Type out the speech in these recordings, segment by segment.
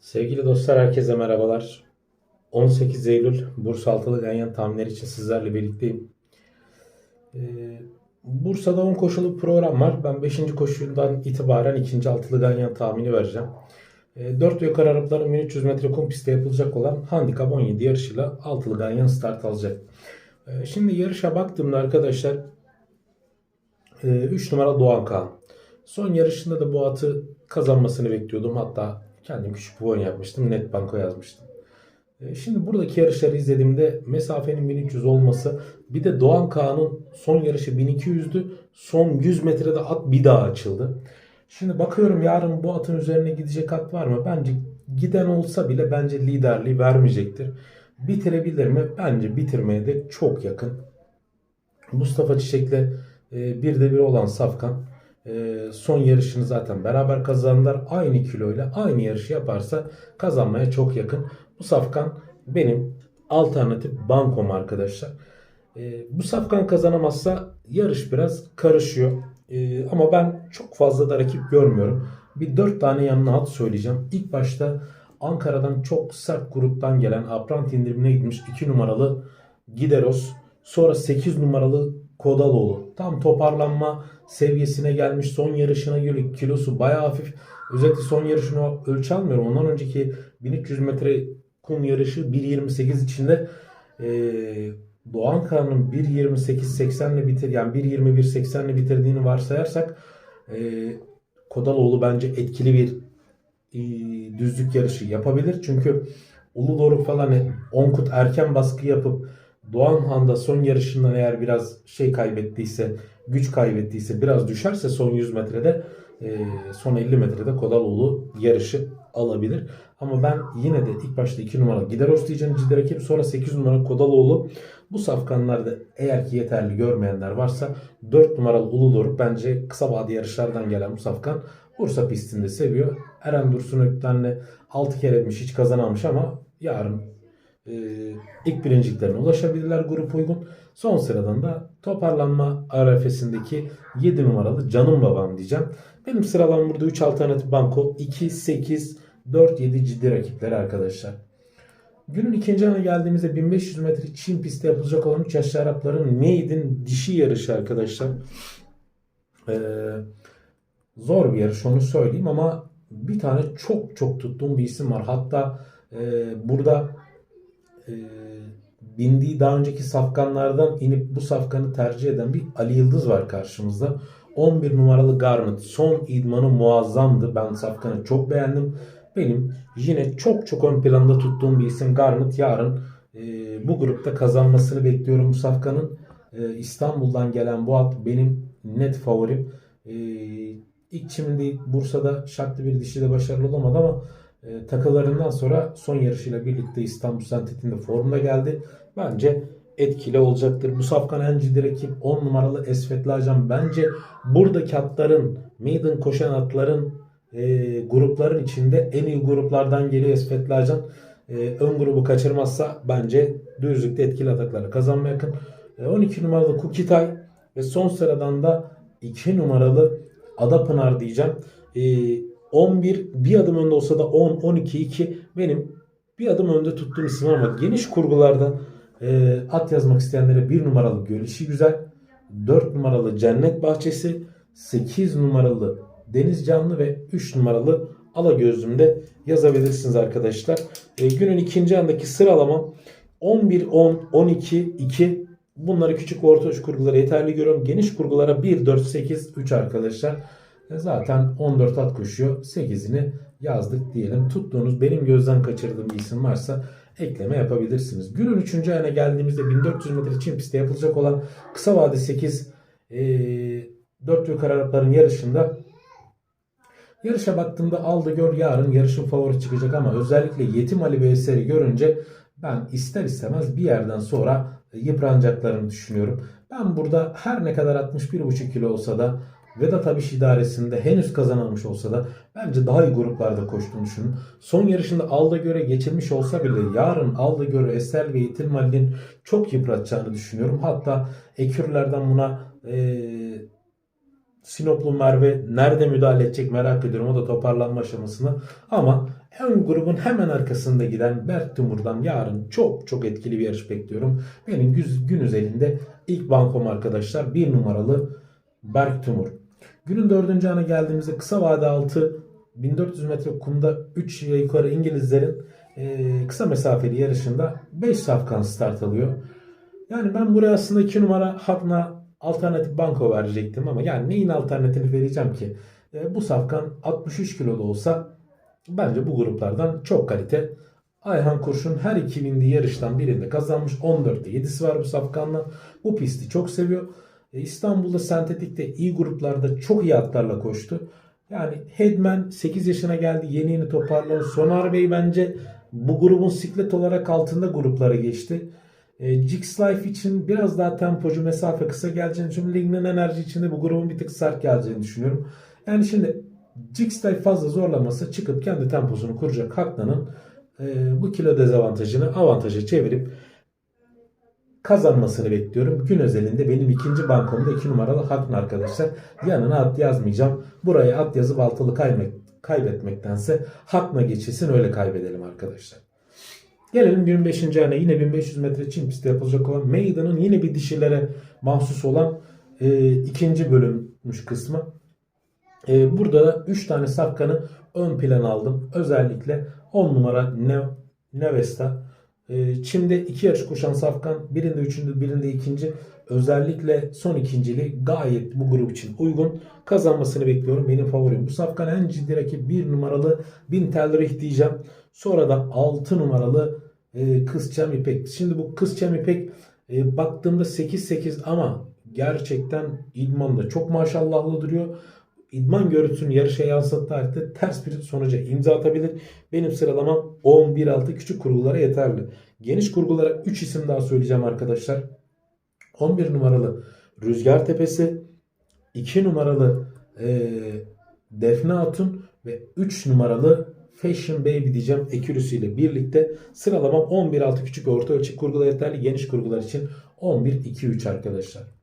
Sevgili dostlar herkese merhabalar. 18 Eylül Bursa Altılı Ganyan tahminleri için sizlerle birlikteyim. Ee, Bursa'da 10 koşulu program var. Ben 5. koşuldan itibaren 2. Altılı Ganyan tahmini vereceğim. Ee, 4 yukarı Arapların 1300 metre kum pistte yapılacak olan Handikap 17 yarışıyla Altılı Ganyan start alacak. Ee, Şimdi yarışa baktığımda arkadaşlar 3 numara Doğan Kaan. Son yarışında da bu atı kazanmasını bekliyordum. Hatta kendim küçük bir oyun yapmıştım. Net banko yazmıştım. E, Şimdi buradaki yarışları izlediğimde mesafenin 1300 olması bir de Doğan Kağan'ın son yarışı 1200'dü. Son 100 metrede at bir daha açıldı. Şimdi bakıyorum yarın bu atın üzerine gidecek at var mı? Bence giden olsa bile bence liderliği vermeyecektir. Bitirebilir mi? Bence bitirmeye de çok yakın. Mustafa Çiçek'le e, bir de bir olan Safkan son yarışını zaten beraber kazandılar. Aynı kiloyla aynı yarışı yaparsa kazanmaya çok yakın. Bu Safkan benim alternatif bankom arkadaşlar. E, bu Safkan kazanamazsa yarış biraz karışıyor. E, ama ben çok fazla da rakip görmüyorum. Bir 4 tane yanına at söyleyeceğim. İlk başta Ankara'dan çok sert gruptan gelen Aprant indirimine gitmiş 2 numaralı Gideros. Sonra 8 numaralı Kodaloğlu. Tam toparlanma seviyesine gelmiş. Son yarışına göre kilosu bayağı hafif. Özellikle son yarışını ölçü almıyorum. Ondan önceki 1300 metre kum yarışı 1.28 içinde eee Doğan Kağan'ın 1.28.80 ile bitir yani 1.21.80 ile bitirdiğini varsayarsak eee Kodaloğlu bence etkili bir eee, düzlük yarışı yapabilir. Çünkü Uludoruk falan 10 kut erken baskı yapıp Doğan Han'da son yarışından eğer biraz şey kaybettiyse, güç kaybettiyse, biraz düşerse son 100 metrede, e, son 50 metrede Kodaloğlu yarışı alabilir. Ama ben yine de ilk başta 2 numara Gideros diyeceğim ciddi rakip. Sonra 8 numara Kodaloğlu. Bu safkanlarda eğer ki yeterli görmeyenler varsa 4 numaralı Uludoruk bence kısa vade yarışlardan gelen bu safkan Bursa pistinde seviyor. Eren Dursun Ökten'le 6 kere etmiş hiç kazanamamış ama yarın e, ilk birinciliklerine ulaşabilirler grup uygun. Son sıradan da toparlanma arefesindeki 7 numaralı Canım Babam diyeceğim. Benim sıralam burada 3 alternatif banko 2, 8, 4, 7 ciddi rakipler arkadaşlar. Günün ikinci ana geldiğimizde 1500 metre Çin pistte yapılacak olan 3 yaşlı Arapların Maiden dişi yarışı arkadaşlar. Ee, zor bir yarış onu söyleyeyim ama bir tane çok çok tuttuğum bir isim var. Hatta e, burada e, bindiği daha önceki safkanlardan inip bu safkanı tercih eden bir Ali Yıldız var karşımızda. 11 numaralı Garnet son idmanı muazzamdı. Ben safkanı çok beğendim. Benim yine çok çok ön planda tuttuğum bir isim Garnet. Yarın e, bu grupta kazanmasını bekliyorum bu safkanın. E, İstanbul'dan gelen bu at benim net favorim. E, ilk şimdi Bursa'da şartlı bir dişide başarılı olamadı ama e, takılarından sonra son yarışıyla birlikte İstanbul Sentet'inde formda geldi. Bence etkili olacaktır. Bu safkan en ciddi rakip 10 numaralı Esfetli Ajan. Bence buradaki atların, maiden koşan atların e, grupların içinde en iyi gruplardan geliyor Esfetli Ajan. E, ön grubu kaçırmazsa bence düzlükte etkili atakları kazanmaya yakın. E, 12 numaralı Kukitay ve son sıradan da 2 numaralı Adapınar diyeceğim. E, 11 bir adım önde olsa da 10, 12, 2 benim bir adım önde tuttuğum isim ama geniş kurgularda e, at yazmak isteyenlere 1 numaralı Gölüşü Güzel, 4 numaralı Cennet Bahçesi, 8 numaralı Deniz Canlı ve 3 numaralı Alagözlüm'de yazabilirsiniz arkadaşlar. E, günün ikinci andaki sıralama 11, 10, 12, 2 bunları küçük ve orta kurgulara yeterli görüyorum. Geniş kurgulara 1, 4, 8, 3 arkadaşlar. E, Zaten 14 at koşuyor. 8'ini yazdık diyelim. Tuttuğunuz benim gözden kaçırdığım bir isim varsa ekleme yapabilirsiniz. Günün 3. ayına geldiğimizde 1400 metre Çin pistte yapılacak olan kısa vade 8 e, 4 yukarı Arapların yarışında Yarışa baktığımda aldı gör yarın yarışın favori çıkacak ama özellikle Yetim Ali ve görünce ben ister istemez bir yerden sonra yıpranacaklarını düşünüyorum. Ben burada her ne kadar 61,5 kilo olsa da Vedat Abiş idaresinde henüz kazanamamış olsa da bence daha iyi gruplarda koştuğunu düşünün. Son yarışında Alda göre geçilmiş olsa bile yarın Alda göre Eser ve Yetim Ali'nin çok yıpratacağını düşünüyorum. Hatta ekürlerden buna eee Sinoplu Merve nerede müdahale edecek merak ediyorum. O da toparlanma aşamasında. Ama ön grubun hemen arkasında giden Berk Timur'dan yarın çok çok etkili bir yarış bekliyorum. Benim gün özelinde ilk bankom arkadaşlar bir numaralı Berk Timur. Günün dördüncü ana geldiğimizde kısa vade altı 1400 metre kumda 3 yukarı İngilizlerin e, kısa mesafeli yarışında 5 safkan start alıyor. Yani ben buraya aslında 2 numara Hakna alternatif banko verecektim ama yani neyin alternatifini vereceğim ki? E, bu safkan 63 kilo da olsa bence bu gruplardan çok kalite. Ayhan Kurşun her iki bindiği yarıştan birinde kazanmış. 14'te 7'si var bu safkanla. Bu pisti çok seviyor. E, İstanbul'da sentetikte iyi gruplarda çok iyi atlarla koştu. Yani Headman 8 yaşına geldi. Yeni yeni toparladı. Sonar Bey bence bu grubun siklet olarak altında gruplara geçti. E, Jix Life için biraz daha tempocu mesafe kısa geleceğini düşünüyorum. Lignin enerji içinde bu grubun bir tık sert geleceğini düşünüyorum. Yani şimdi Jix Life fazla zorlamasa çıkıp kendi temposunu kuracak Hakna'nın e, bu kilo dezavantajını avantaja çevirip kazanmasını bekliyorum. Gün özelinde benim ikinci bankomda 2 numaralı Hakna arkadaşlar. Yanına at yazmayacağım. Buraya at yazıp altılı kaybetmektense Hakna geçilsin öyle kaybedelim arkadaşlar. Gelelim 15. ayına yine 1500 metre çim pistte yapılacak olan Meydan'ın yine bir dişilere mahsus olan e, ikinci bölünmüş kısmı. E, burada da 3 tane safkanı ön plan aldım. Özellikle 10 numara ne Nevesta. E, Çim'de iki yarış koşan safkan birinde üçüncü birinde ikinci. Özellikle son ikinciliği gayet bu grup için uygun. Kazanmasını bekliyorum. Benim favorim. Bu safkan en ciddi rakip 1 numaralı Bintelrich diyeceğim. Sonra da 6 numaralı e, Kızçam İpek. Şimdi bu Kızçam İpek e, baktığımda 8-8 ama gerçekten idmanda çok maşallahlı duruyor. İdman görüntüsünü yarışa yansıttığı halde ters bir sonuca imza atabilir. Benim sıralamam 11-6 küçük kurgulara yeterli. Geniş kurgulara 3 isim daha söyleyeceğim arkadaşlar. 11 numaralı Rüzgar Tepesi, 2 numaralı e, Defne Hatun ve 3 numaralı Fashion Baby diyeceğim Accuracy ile birlikte sıralamam 11-6 küçük orta ölçek kurgular yeterli. Geniş kurgular için 11-2-3 arkadaşlar.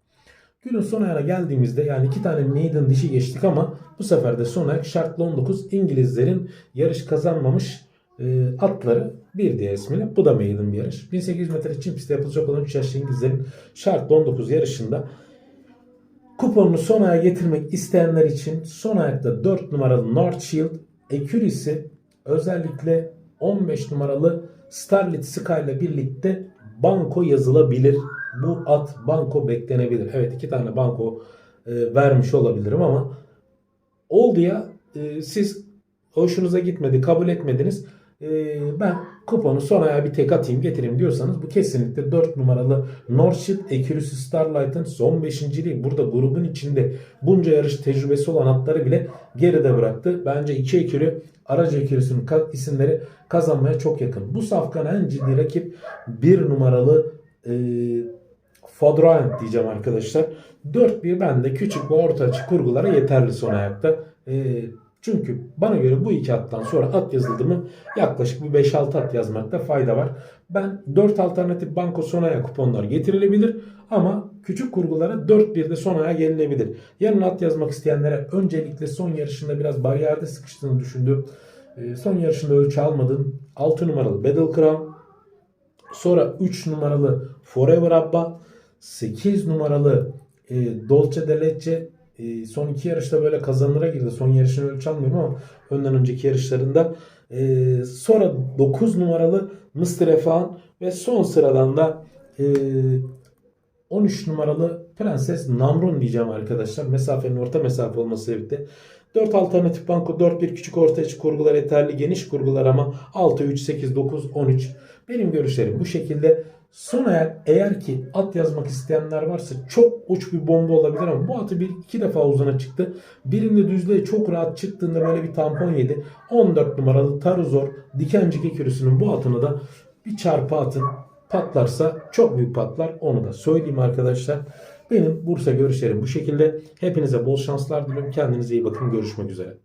Günün son ayına geldiğimizde yani iki tane maiden dişi geçtik ama bu sefer de son ayak şartlı 19 İngilizlerin yarış kazanmamış e, atları bir diğer ismiyle. Bu da maiden bir yarış. 1800 metre çim pistte yapılacak olan 3 yaşlı İngilizlerin şartlı 19 yarışında kuponunu son aya getirmek isteyenler için son ayakta 4 numaralı North Shield Accuracy özellikle 15 numaralı Starlit Sky ile birlikte banko yazılabilir. Bu at banko beklenebilir. Evet iki tane banko e, vermiş olabilirim ama oldu ya e, siz hoşunuza gitmedi kabul etmediniz. E, ben kuponu son aya bir tek atayım getireyim diyorsanız bu kesinlikle 4 numaralı Northship Accuracy Starlight'ın son 5.liği. Burada grubun içinde bunca yarış tecrübesi olan atları bile geride bıraktı. Bence 2 ekürü aracı ekürüsünün isimleri kazanmaya çok yakın. Bu safkan en ciddi rakip 1 numaralı e, Fodroyant diyeceğim arkadaşlar. 4-1 bende küçük ve orta açı kurgulara yeterli son ayakta. E, çünkü bana göre bu iki attan sonra at yazıldı mı yaklaşık bir 5-6 at yazmakta fayda var. Ben 4 alternatif banko son aya kuponlar getirilebilir ama küçük kurgulara 4-1'de son aya gelinebilir. Yarın at yazmak isteyenlere öncelikle son yarışında biraz bariyerde sıkıştığını düşündüm. E, son yarışında ölçü almadığım 6 numaralı Battle Crown. Sonra 3 numaralı Forever Abba. 8 numaralı e, Dolce de e, son iki yarışta böyle kazanıra girdi. Son yarışını ölçü almıyorum ama önden önceki yarışlarında. E, sonra 9 numaralı Mr. Efan ve son sıradan da e, 13 numaralı Prenses Namrun diyeceğim arkadaşlar. Mesafenin orta mesafe olması sebebiyle. 4 alternatif banko, 4-1 küçük orta içi kurgular yeterli. Geniş kurgular ama 6, 3, 8, 9, 13. Benim görüşlerim bu şekilde. Son ayak eğer ki at yazmak isteyenler varsa çok uç bir bomba olabilir ama bu atı bir iki defa uzuna çıktı. Birinde düzlüğe çok rahat çıktığında böyle bir tampon yedi. 14 numaralı Taruzor Dikencik ekürüsünün bu atını da bir çarpı atın patlarsa çok büyük patlar. Onu da söyleyeyim arkadaşlar. Benim Bursa görüşlerim bu şekilde. Hepinize bol şanslar diliyorum. Kendinize iyi bakın. Görüşmek üzere.